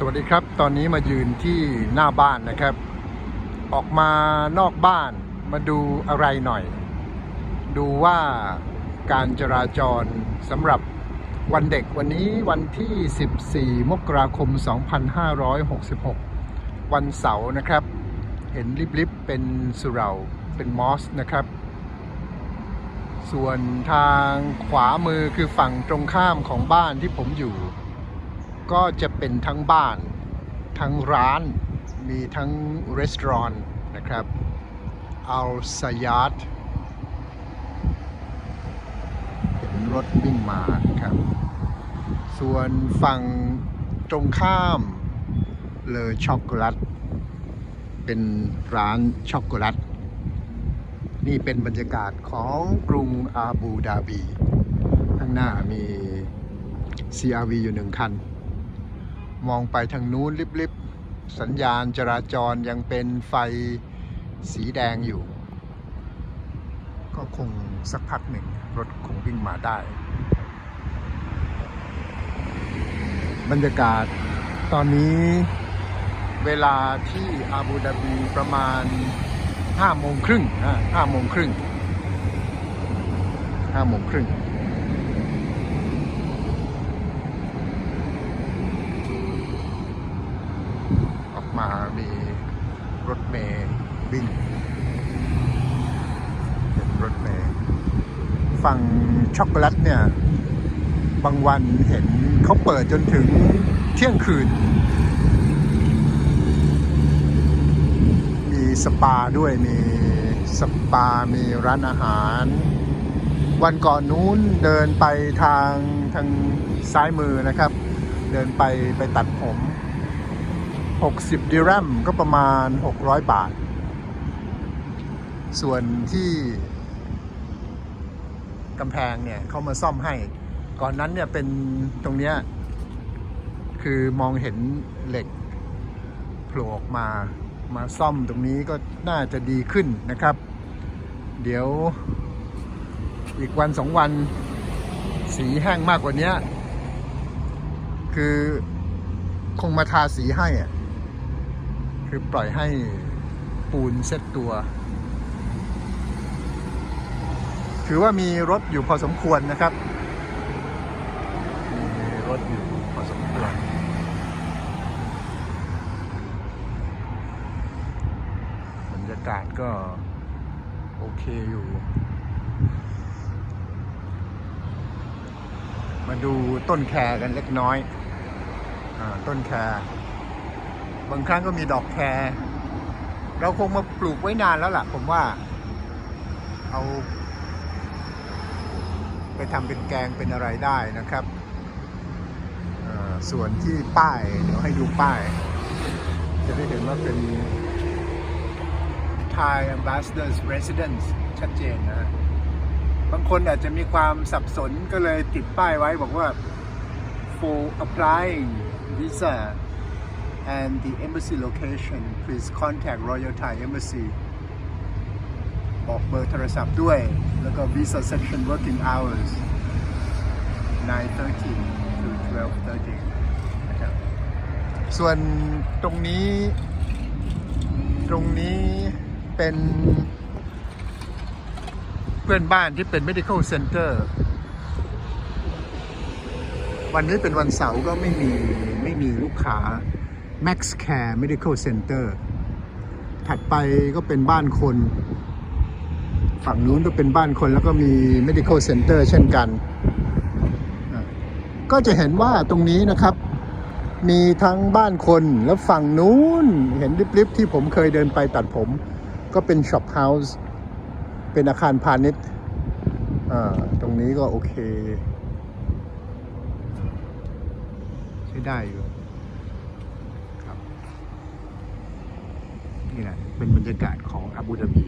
สวัสดีครับ ตอนนี้มายืนที่หน้าบ้านนะครับ ออกมานอกบ้านมาดูอะไรหน่อย ดูว่าการจราจรสำหรับวันเด็กวันนี้วันที่ 14 มกราคม 2566 วันเสาร์นะครับ เห็นลิบๆเป็นสุเหราเป็นมอสนะครับ ส่วนทางขวามือคือฝั่งตรงข้ามของบ้านที่ผมอยู่ ก็จะเป็นทั้งบ้าน ทั้งร้าน มีทั้งรีสอร์ทนะครับอัลซายาดเห็นรถวิ่งมาครับ ส่วนฝั่งตรงข้ามเลอช็อกโกแลตเป็นร้านช็อกโกแลตนี่เป็นบรรยากาศของกรุงอาบูดาบี ข้างหน้ามี CRV อยู่หนึ่งคัน มองไปทางนู้นลิบๆสัญญาณจราจรยังเป็นไฟสีแดงอยู่ ก็คงสักพักหนึ่งรถคงวิ่งมาได้ บรรยากาศตอนนี้เวลาที่อาบูดาบีประมาณห้าโมงครึ่งห้าโมงครึ่งห้าโมงครึ่ง ออกมามีรถเมย์ วิ่งเห็นรถเมย์ฝั่งช็อกโกแลตเนี่ย บางวันเห็นเขาเปิดจนถึงเที่ยงคืน มีสปาด้วยมีสปา มีร้านอาหาร วันก่อนนู้นเดินไปทางทางซ้ายมือนะครับ เดินไปไปตัดผม 60ดิรัมก็ประมาณ 600 บาท ส่วนที่กำแพงเนี่ยเขามาซ่อมให้ ก่อนนั้นเนี่ยเป็นตรงเนี้ยคือมองเห็นเหล็กโผล่ออกมามาซ่อมตรงนี้ก็น่าจะดีขึ้นนะครับ เดี๋ยวอีกวันสองวันสีแห้งมากกว่านี้คือคงมาทาสีให้อะคือปล่อยให้ปูนเซ็ตตัว ถือว่ามีรถอยู่พอสมควรนะครับ มีรถอยู่พอสมควร บรรยากาศก็โอเคอยู่ มาดูต้นแคกันเล็กน้อยอต้นแคบางครั้งก็มีดอกแค เราคงมาปลูกไว้นานแล้วล่ะ ผมว่า เอา ไปทำเป็นแกงเป็นอะไรได้นะครับ ส่วนที่ป้ายเดี๋ยวให้ดูป้าย จะได้เห็นว่าเป็น Thai Ambassador's Residence ชัดเจนนะ บางคนอาจจะมีความสับสนก็เลยติดป้ายไว้บอกว่า for applying visa and the embassy location please contact Royal Thai Embassy บอกเบอร์โทรศัพท์ด้วย แล้วก็ visa section working hours 9:30 to 12:30นะครับส่วนตรงนี้ตรงนี้เป็นเพื่อนบ้านที่เป็น medical center วันนี้เป็นวันเสาร์ก็ไม่มีไม่มีลูกค้า Max Care Medical Center ถัดไปก็เป็นบ้านคน ฝั่งนู้นก็เป็นบ้านคนแล้วก็มี medical center เช่นกัน ก็จะเห็นว่าตรงนี้นะครับ มีทั้งบ้านคนแล้วฝั่งนู้นเห็นริบๆที่ผมเคยเดินไปตัดผม ก็เป็นช็อปเฮาส์เป็นอาคารพาณิชย์ตรงนี้ก็โอเค ใช้ได้อยู่ครับนี่แหละเป็นบรรยากาศของอาบูดาบี